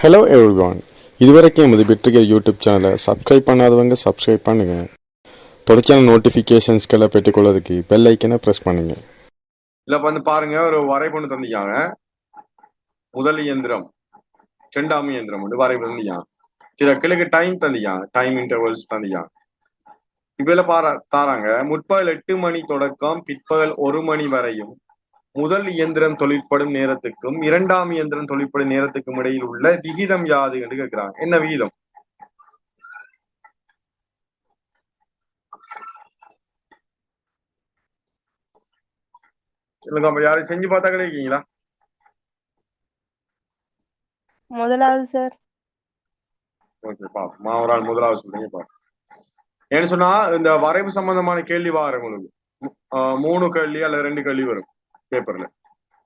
Hello everyone இதுவரைக்கும் எமது வெற்றிகர் யூடியூப் சேனலை சப்ஸ்கிரைப் பண்ணாதவங்க சப்ஸ்கிரைப் பண்ணுங்க. தொடர்ச்சியான நோட்டிஃபிகேஷன்ஸ்களை பெற்றுக்கொள்வதற்கு பெல் ஐக்கனை ப்ரெஸ் பண்ணுங்க. இல்ல வந்து பாருங்க ஒரு வரைபடம் தந்திக்காங்க முதல் இயந்திரம் ரெண்டாம் இயந்திரம் வந்து வரைபடம் தந்திக்காங்க சில கிழக்கு டைம் தந்திக்காங்க டைம் இன்டர்வல்ஸ் தந்திக்காங்க இவ்வளவு பாரா தாராங்க முற்பகல் எட்டு மணி தொடக்கம் பிற்பகல் ஒரு மணி வரையும் முதல் இயந்திரம் தொழிற்படும் நேரத்துக்கும் இரண்டாம் இயந்திரம் தொழிற்படும் நேரத்துக்கும் இடையில் உள்ள விகிதம் யாது என்று கேட்கிறாங்க. என்ன விகிதம்? இல்லைங்க அப்ப யாரும் செஞ்சு பார்த்தா கிடைக்கீங்களா முதலாவது சார் ஓகே பா ஒரு ஆள் முதலாவது சொல்றீங்க பா ஏன்னு சொன்னா இந்த வரைவு சம்பந்தமான கேள்வி வாரம் உங்களுக்கு. மூணு கேள்வி அல்லது ரெண்டு கேள்வி வரும். பேப்பர்ல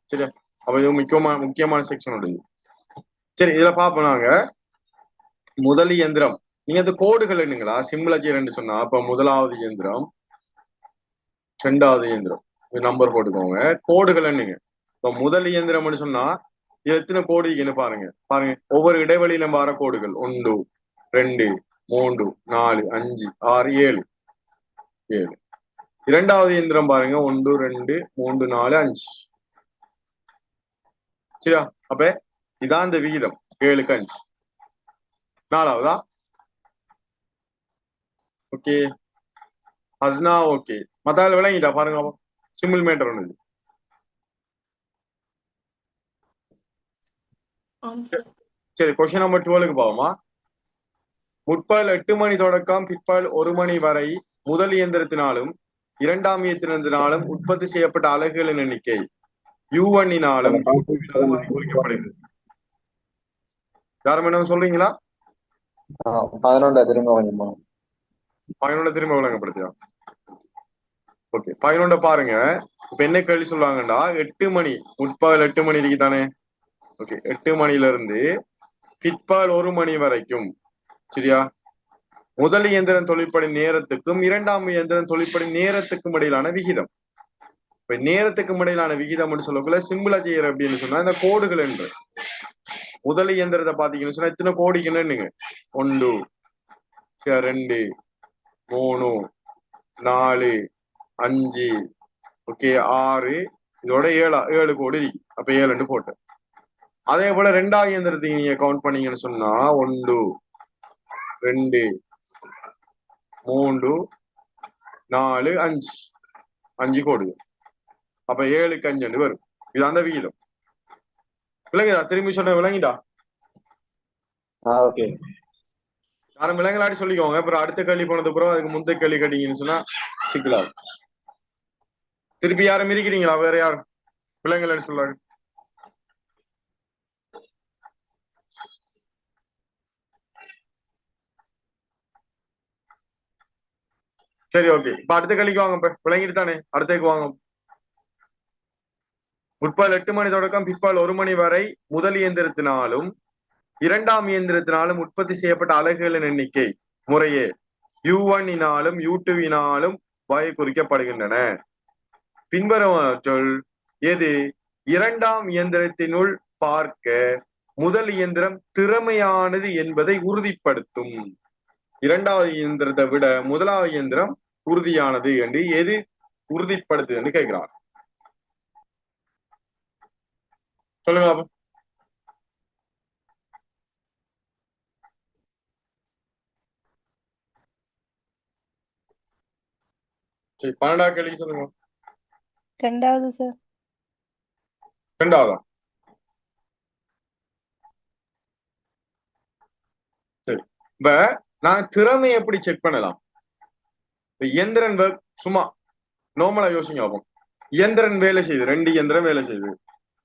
சரியா? அப்ப இது முக்கியமான முக்கியமான செக்ஷன் உண்டு சரி இதுல பாப்போம் நாங்க. முதல் இயந்திரம். நீங்க இந்த கோடுகள் என்னங்களா? சிம்லஜி ரெண்டு சொன்னா. அப்ப முதலாவது இயந்திரம் ரெண்டாவது இயந்திரம். நம்பர் போட்டுக்கோங்க. கோடுகள் என்னங்க? இப்ப முதல் இயந்திரம்னு சொன்னா? இது எத்தனை கோடு இருக்குன்னு பாருங்க. பாருங்க. ஒவ்வொரு இடைவெளியில வர கோடுகள். ஒன்று ரெண்டு மூன்று நாலு அஞ்சு ஆறு ஏழு. ஏழு. இரண்டாவது இயந்திரம் பாருங்க. ஒன்று ரெண்டு மூன்று நாலு அஞ்சு. சரியா? அப்ப இதான் இந்த விகிதம். ஏழுக்கு அஞ்சு. நாலாவதா? ஓகே. ஹஸ்னா ஓகே. மத்தாள் விளங்கிட்டா பாருங்க சிம்பிள் மேட்டர் ஒன்று சரி கொஸ்டின் நம்பர் டுவெலுக்கு போவோமா? முற்பகல் எட்டு மணி தொடக்கம் பிற்பகல் ஒரு மணி வரை முதல் இயந்திரத்தினாலும் இரண்டாம் இயந்திரத்தினாலும் உற்பத்தி செய்யப்பட்ட அலகுகளின் எண்ணிக்கை யூ ஒன்னினாலும் குறிக்கப்படுகிறது. யாரும் என்ன சொல்றீங்களா? பதினொன்றா திரும்ப கொஞ்சமா பதினொன்று திரும்ப விளங்கப்படுத்தியா ஓகே பதினொன்றை பாருங்க. இப்ப என்ன கேள்வி சொல்லுவாங்கடா? எட்டு மணி. முற்பகல் எட்டு மணி இருக்கு தானே? ஓகே எட்டு மணில இருந்து பிற்பகல் ஒரு மணி வரைக்கும். சரியா? முதல் இயந்திரம் தொழிற்படி நேரத்துக்கும் இரண்டாம் இயந்திரம் தொழிற்படி நேரத்துக்கும் இடையிலான விகிதம். இப்ப நேரத்துக்கும் இடையிலான விகிதம்னு சொல்லக்குள்ள சிம்பிளா செய்யற அப்படின்னு சொன்னா இந்த கோடுகள் என்று. முதல் இயந்திரத்தை பாத்தீங்கன்னு சொன்னா இத்தனை கோடிக்கு ஒன்று ரெண்டு மூணு நாலு அஞ்சு ஓகே ஆறு. இதோட ஏழா ஏழு கோடி இருக்கு. அப்ப ஏழுன்னு போட்டேன் அதே போல ரெண்டாவது இயந்திரத்துக்கு நீங்க கவுண்ட் பண்ணீங்கன்னு சொன்னா ஒன்று ரெண்டு மூன்று நாலு அஞ்சு. அஞ்சு கோடு. அப்ப ஏழுக்கு அஞ்சு வரும். இது அந்த விகிதம். விளங்குதா? திரும்பி சொன்ன விளங்கிடா ஓகே. யாரும் விலங்கலாடி சொல்லிக்கோங்க. அப்புறம் அடுத்த கேள்வி போனது அப்புறம் அதுக்கு முந்தைய கேள்வி கேட்டீங்கன்னு சொன்னா சிக்கலாகும். திருப்பி யாரும் இருக்கிறீங்களா வேற யாரும்? விலங்கலாடி சொல்றாங்க சரி ஓகே இப்ப அடுத்த கழிக்கு வாங்க விளங்கிட்டு தானே. அடுத்தக்கு வாங்க. முற்பால் எட்டு மணி தொடக்கம் பிற்பால் ஒரு மணி வரை முதல் இயந்திரத்தினாலும் இரண்டாம் இயந்திரத்தினாலும் உற்பத்தி செய்யப்பட்ட அலகுகளின் எண்ணிக்கை முறையே யூ ஒன்னினாலும் யூ டூவினாலும் வகை குறிக்கப்படுகின்றன. பின்வரும் சொல் எது? இரண்டாம் இயந்திரத்தினுள் பார்க்க முதல் இயந்திரம் திறமையானது என்பதை உறுதிப்படுத்தும். இரண்டாவது இயந்திரத்தை விட முதலாவது இயந்திரம் உறுதியானது என்று எது உறுதிப்படுத்துது என்று கேட்கிறார். சொல்லுங்க. சரி பன்னெண்டாவது கேள்வி சொல்லுங்க. ரெண்டாவது சார். ரெண்டாவதா? சரி இப்ப நான் திறமையை எப்படி செக் பண்ணலாம்? இயந்திரன் ஒர்க் சும்மா நோமலா யோசிங்க ஆகும் இயந்திரன் வேலை செய்யுது ரெண்டு இயந்திரம் வேலை செய்யுது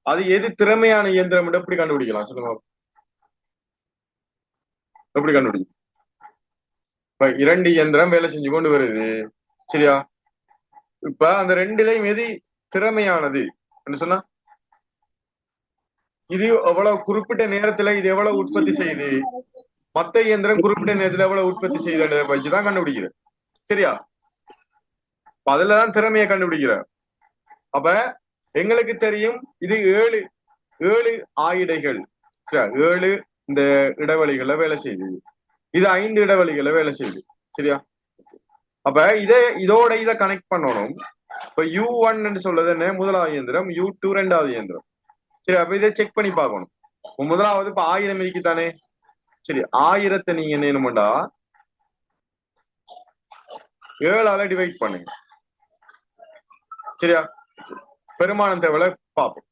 அது எது திறமையான இயந்திரம் எப்படி கண்டுபிடிக்கலாம்? சொல்லுங்க எப்படி கண்டுபிடிக்கும் இப்ப இரண்டு இயந்திரம் வேலை செஞ்சு கொண்டு வருது. சரியா? இப்ப அந்த ரெண்டுலையும் எது திறமையானது என்ன சொன்னா இது எவ்வளவு குறிப்பிட்ட நேரத்துல இது எவ்வளவு உற்பத்தி செய்யுது மத்த இயந்திரம் குறிப்பிட்ட நேரத்துல எவ்வளவு உற்பத்தி செய்யுதுன்றத வச்சுதான் கண்டுபிடிக்குது. சரியா? அதுலதான் திறமையை கண்டுபிடிக்கிற அப்ப எங்களுக்கு தெரியும் இது ஏழு ஏழு ஆயிடைகள். சரியா ஏழு இந்த இடைவெளிகளை வேலை செய்யுது. இது ஐந்து இடைவெளிகளை வேலை செய்யுது. சரியா? அப்ப இதை இதோட இதை கனெக்ட் பண்ணணும். இப்ப யூ ஒன் சொல்றது என்ன? முதலாவது இயந்திரம் யூ டூ ரெண்டாவது இயந்திரம். சரி அப்ப இதை செக் பண்ணி பார்க்கணும். முதலாவது இப்ப ஆயிரம் இருக்குதானே? சரி ஆயிரத்தை நீங்க என்ன செய்யணும்டா ஏழால டிவைட் பண்ணுங்க. சரியா? பெருமானம் தேவையில பார்ப்போம்.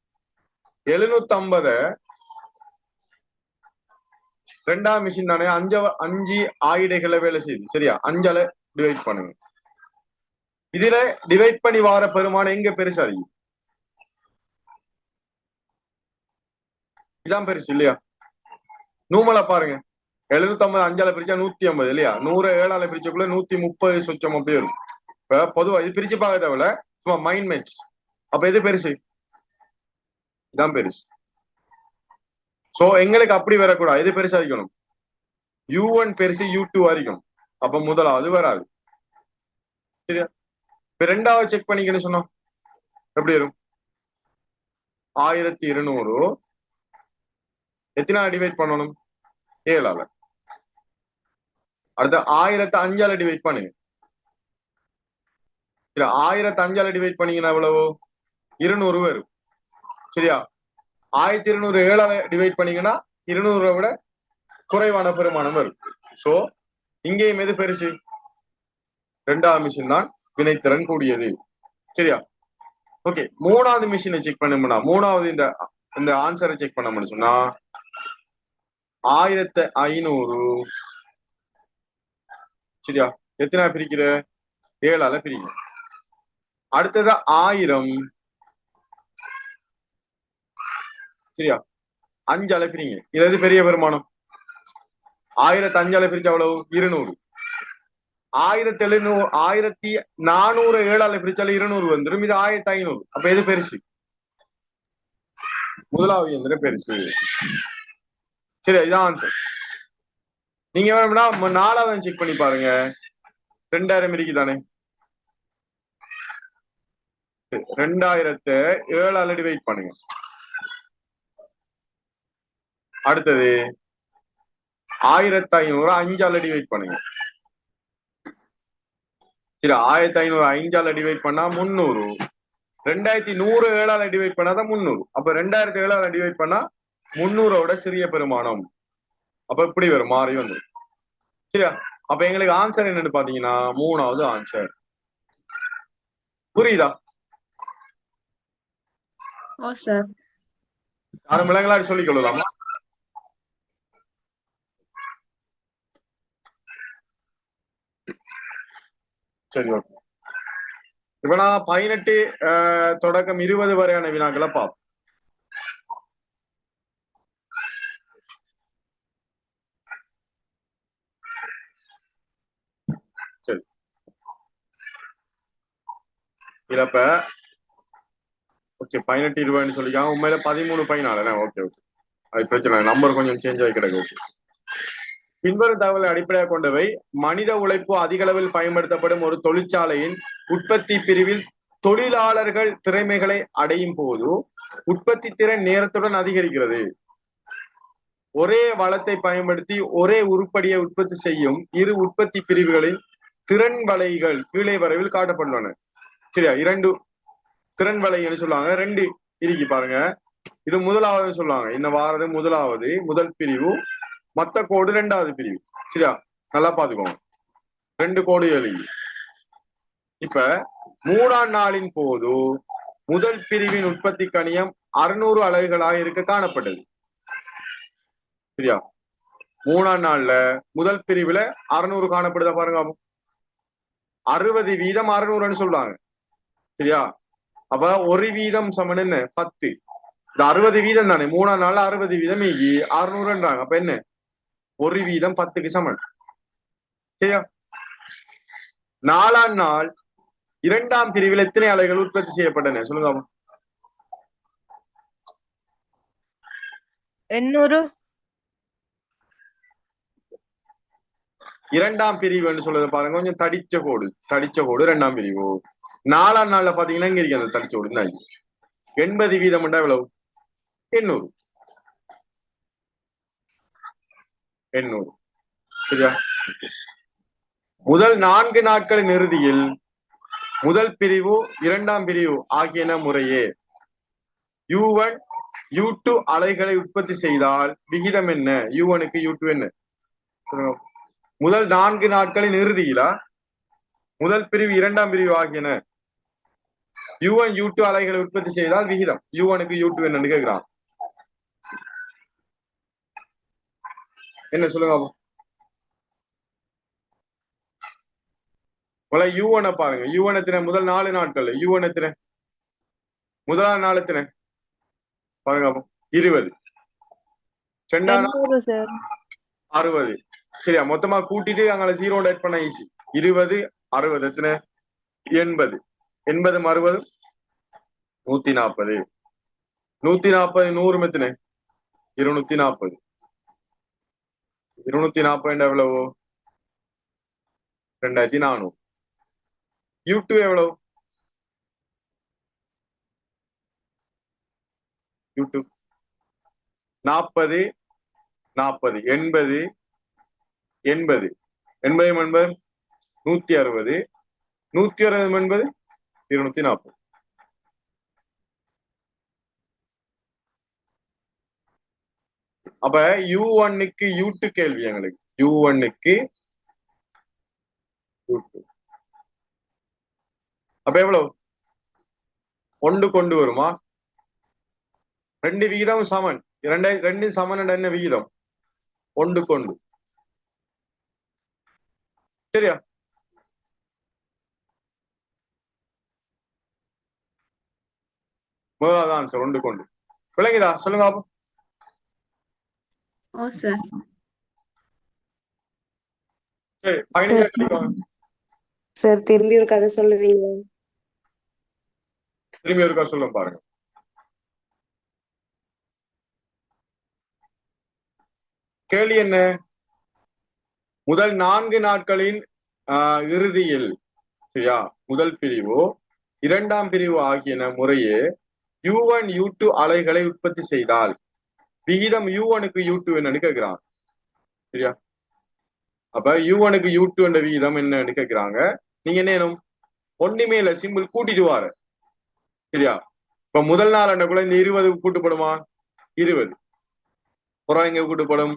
எழுநூத்தி ஐம்பத ரெண்டாம் மிஷின் தானே அஞ்ச அஞ்சு ஆயிடைகளை வேலை செய்யுது. சரியா? அஞ்சால டிவைட் பண்ணுங்க. இதுல டிவைட் பண்ணி வார பெருமானம் எங்க பெருசா இருக்கு இதான் பெருசு இல்லையா? நூமலா பாருங்க. எழுநூத்தி ஐம்பது அஞ்சால பிரிச்சா நூத்தி ஐம்பது இல்லையா? நூறு ஏழால பிரிச்சக்குள்ள நூத்தி முப்பது சுச்சம் அப்படி வரும் இப்ப பொதுவா இது பிரிச்சு பார்க்க தேவையில்ல. சும்மா மைண்ட் மேட்ச் அப்ப எது பெருசு? இதான் பெருசு. சோ எங்களுக்கு அப்படி வரக்கூடாது. எது பெருசா இருக்கணும் யூ ஒன் பெருசு யூ டூ வரைக்கும் அப்ப முதலாவது வராது. சரியா? இப்ப ரெண்டாவது செக் பண்ணிக்கன்னு சொன்னோம் எப்படி வரும்? ஆயிரத்தி இருநூறு எத்தனை டிவைட் பண்ணணும்? ஏழால அடுத்த ஆயிரத்தி அஞ்சால டிவைட் பண்ணுங்க சரி ஆயிரத்தி அஞ்சால டிவைட் பண்ணீங்கன்னா எவ்வளவு? இருநூறு வரும். சரியா? ஆயிரத்தி இருநூறு ஏழால டிவைட் பண்ணீங்கன்னா இருநூறை விட குறைவான பெருமானம் வரும். சோ இங்கேயும் எது பெருசு? ரெண்டாவது மிஷின் தான் வினைத்திறன் கூடியது. சரியா? ஓகே மூணாவது மிஷினை செக் பண்ணோம்னா மூணாவது இந்த இந்த ஆன்சரை செக் பண்ண சொன்னா ஆயிரத்து ஐநூறு. சரியா? எத்தனை பிரிக்கிற? ஏழால பிரிங்க. அடுத்தது ஆயிரம். சரியா? அஞ்சால பிரிங்க. இது எது பெரிய பெருமானம் ஆயிரத்தி அஞ்சால பிரிச்சு அவ்வளவு இருநூறு. ஆயிரத்தி எழுநூறு ஆயிரத்தி நானூறு ஏழால பிரிச்சால இருநூறு வந்துடும் இது ஆயிரத்தி ஐநூறு. அப்ப எது பெருசு? முதலாவது பெருசு. சரி இதான் ஆன்சர் நீங்க வேணும்னா நாலாவது செக் பண்ணி பாருங்க. ரெண்டாயிரம் இருக்குதானே சரி, ஏழு ஆல்ரெடி வெயிட் பண்ணுங்க. அடுத்தது ஆயிரத்தி ஐநூறு அஞ்சு ஆல்ரெடி வெயிட் பண்ணுங்க. சரி ஆயிரத்தி ஐநூறு அஞ்சால டிவைட் பண்ணா முந்நூறு. ரெண்டாயிரத்தி நூறு ஏழால டிவைட் பண்ணாதான் முந்நூறு. அப்ப ரெண்டாயிரத்தி ஏழால டிவைட் பண்ணா முந்நூறோட சிறிய பெருமானம். அப்ப இப்படி வரும் மாறி வந்து சரியா? அப்ப எங்களுக்கு ஆன்சர் என்னன்னு பாத்தீங்கன்னா மூணாவது ஆன்சர் புரியுதா? யாரும் விலங்களாடி சொல்லிக் கொள்ளலாமா? சரி ஓகே இப்ப நான் பதினெட்டு தொடக்கம் இருபது வரையான வினாக்களை பார்ப்போம் சரி இறப்ப ஓகே பதினெட்டு இருபதுன்னு சொல்லிக்காங்க உண்மையில பதிமூணு பதினாலு ஓகே ஓகே அது பிரச்சனை நம்பர் கொஞ்சம் சேஞ்ச் ஆகி கிடக்கு ஓகே பின்வரும் தகவலை அடிப்படையாக கொண்டவை. மனித உழைப்பு அதிக அளவில் பயன்படுத்தப்படும் ஒரு தொழிற்சாலையின் உற்பத்தி பிரிவில் தொழிலாளர்கள் திறமைகளை அடையும் போது உற்பத்தி திறன் நேரத்துடன் அதிகரிக்கிறது. ஒரே வளத்தை பயன்படுத்தி ஒரே உருப்படியை உற்பத்தி செய்யும் இரு உற்பத்தி பிரிவுகளின் திறன் வலைகள் கீழே வரைவில் காட்டப்பட்டுள்ளன. சரியா? இரண்டு திறன் வலைன்னு சொல்லுவாங்க. ரெண்டு இருக்கு பாருங்க. இது முதலாவது சொல்லுவாங்க. இந்த வாரது முதலாவது முதல் பிரிவு மத்த கோடு ரெண்டாவது பிரிவு. சரியா? நல்லா பாத்துக்கோங்க ரெண்டு கோடு எழுதி. இப்ப மூணாம் நாளின் போது முதல் பிரிவின் உற்பத்தி கணியம் அறுநூறு அலகுகளாக இருக்க காணப்பட்டது. சரியா? மூணாம் நாள்ல முதல் பிரிவுல அறுநூறு காணப்படுதா பாருங்க அறுபது வீதம் அறுநூறுன்னு சொல்றாங்க சரியா? அப்ப ஒரு வீதம் சமன் என்ன? பத்து. இந்த அறுபது வீதம் தானே? மூணாம் நாள்ல அறுபது வீதம் அறுநூறுன்றாங்க. அப்ப என்ன? ஒரு வீதம் பத்துக்கு சமன். சரியா? நாலாம் நாள் இரண்டாம் பிரிவில் எத்தனை அலைகள் உற்பத்தி செய்யப்பட்டன? சொல்லுங்க. எண்ணூறு. இரண்டாம் பிரிவுன்னு சொல்றது பாருங்க. கொஞ்சம் தடிச்ச கோடு. தடிச்ச கோடு இரண்டாம் பிரிவு. நாலாம் நாள்ல பாத்தீங்கன்னா இங்க இருக்கு அந்த தனிச்சு விழுந்தாங்க எண்பது வீதம் எவ்வளவு எண்ணூறு. எண்ணூறு. சரியா? முதல் நான்கு நாட்களின் இறுதியில் முதல் பிரிவு இரண்டாம் பிரிவு ஆகியன முறையே. யூ ஒன் யூ டூ அலைகளை உற்பத்தி செய்தால் விகிதம் என்ன? யூ ஒனுக்கு யூ டூ என்ன? முதல் நான்கு நாட்களின் இறுதியிலா? முதல் பிரிவு இரண்டாம் பிரிவு ஆகியன. யூ ஒன் யூ டூ அலைகளை உற்பத்தி செய்தால் விகிதம். யூ ஒனுக்கு யூ டூ என்னன்னு கேட்கிறான் என்ன சொல்லுங்க. முதல்ல யூ ஒனை பாருங்க. யூ முதல் நாலு நாட்கள் யூ ஒன் எத்தனை? முதலாம் நாள் எத்தனை? பாருங்க. இருபது. அறுபது. சரியா? மொத்தமா கூட்டிட்டு அங்கே ஜீரோ ஆட் பண்ண ஈஸி இருபது அறுபது எத்தனை? எண்பது. எண்பதும் அறுபது நூத்தி நாற்பது நூத்தி நாற்பது நூறு எத்தனை இருநூத்தி நாற்பது இருநூத்தி நாற்பது எவ்வளவு? ரெண்டாயிரத்தி நானூறு யூடியூப் எவ்வளவு? யூடியூப் நாற்பது நாற்பது. எண்பது எண்பது. எண்பது என்பது நூத்தி அறுபது. நூத்தி அறுபது என்பது? இருநூத்தி நாற்பது. அப்ப யூ ஒன்னுக்கு யூ டூ கேள்வி எங்களுக்கு. யூ ஒன்னுக்கு யூ டூ அப்ப எவ்வளவு? ஒன்று கொண்டு வருமா? ரெண்டு விகிதம் சமன். இரண்டை ரெண்டு சமன் என்ன விகிதம்? ஒன்று கொண்டு. சரியா? முதலாவது ஆன்சர் ஒன்று கொண்டு. விளங்குதா? சொல்லுங்க பாப்போம். ஓ சார் சரி திரும்பி ஒரு கதை சொல்லுவீங்க திரும்பி ஒருக்கா சொல்ல பாருங்க. கேள்வி என்ன? முதல் நான்கு நாட்களின் ஆஹ், இறுதியில் சரியா? முதல் பிரிவு இரண்டாம் பிரிவு ஆகியன முறையே யூ ஒன் யூ டூ அலைகளை உற்பத்தி செய்தால் விகிதம் யூ ஒனுக்கு யூ டூ என்னன்னு கேட்கிறான். சரியா? அப்ப யூ ஒனுக்கு யூ டூ என்ற விகிதம் என்னன்னு கேட்கிறாங்க. நீங்க என்ன செய்யணும்? இல்ல சிம்பிள் கூட்டிட்டு வாரு. சரியா? இப்ப முதல் நாள் என்ன கூட இந்த இருபது கூட்டுப்படுமா? இருபது. புறம் எங்க கூட்டுப்படும்?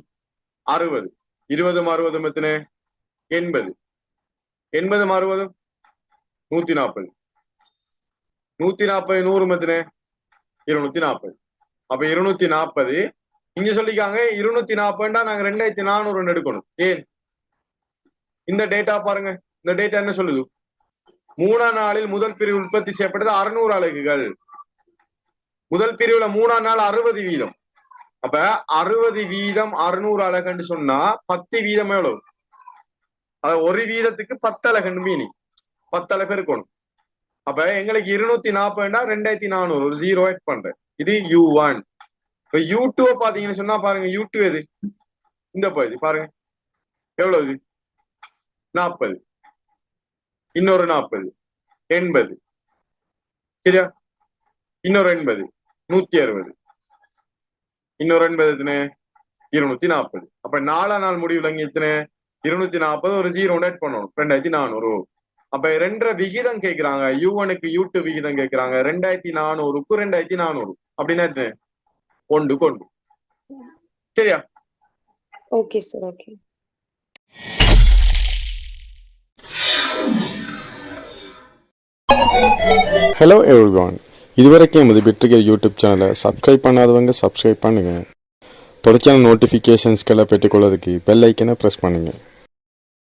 அறுபது. இருபதும் அறுபதும் எத்தனை? எண்பது. எண்பதும் அறுபதும்? நூத்தி நாற்பது நூத்தி நாற்பது நூறு எத்தனை? இருநூத்தி நாற்பது அப்ப இருநூத்தி நாற்பது இங்க சொல்லிக்காங்க இருநூத்தி நாற்பதுண்டா நாங்க ரெண்டாயிரத்தி நானூறு எடுக்கணும். ஏன்? இந்த டேட்டா பாருங்க. இந்த டேட்டா என்ன சொல்லுது? மூணாம் நாளில் முதல் பிரிவு உற்பத்தி செய்யப்பட்டது அறுநூறு அலகுகள். முதல் பிரிவுல மூணாம் நாள் அறுபது வீதம். அப்ப அறுபது வீதம் அறுநூறு அலகுன்னு சொன்னா பத்து வீதம் எவ்வளவு? அத ஒரு வீதத்துக்கு பத்து அலகுன்னு மீனிங் பத்து அலகு இருக்கணும். அப்ப எங்களுக்கு இருநூத்தி நாற்பதுனா ரெண்டாயிரத்தி நானூறு ஒரு ஜீரோ ஆட் பண்றேன். இது யூ ஒன் இப்ப யூ டூ பாத்தீங்கன்னு சொன்னா பாருங்க யூ டூ எது? இந்த பகுதி பாருங்க. எவ்வளவு இது? நாற்பது இன்னொரு நாற்பது எண்பது. சரியா? இன்னொரு எண்பது. நூத்தி அறுபது. இன்னொரு எண்பது எத்தனை? இருநூத்தி நாற்பது அப்ப நாலா நாள் முடிவுல இங்க எத்தனை? இருநூத்தி நாற்பது ஒரு ஜீரோ ஆட் பண்ணணும். ரெண்டாயிரத்தி நானூறு. அப்ப ரெண்டரை விகிதம் கேக்குறாங்க. யூ ஒனுக்கு யூ டூ விகிதம் கேக்குறாங்க. ரெண்டாயிரத்தி நானூறுக்கு ரெண்டாயிரத்தி நானூறு. அப்படின்னா ஒன்று கொண்டு சரியா? Okay sir okay hello everyone இதுவரைக்கும் எமது பெற்றுகிற யூடியூப் சேனலை சப்ஸ்கிரைப் பண்ணாதவங்க சப்ஸ்கிரைப் பண்ணுங்கள் தொடர்ச்சியான நோட்டிஃபிகேஷன்ஸ்களை பெற்றுக்கொள்வதற்கு பெல் ஐக்கனை ப்ரெஸ் பண்ணுங்கள்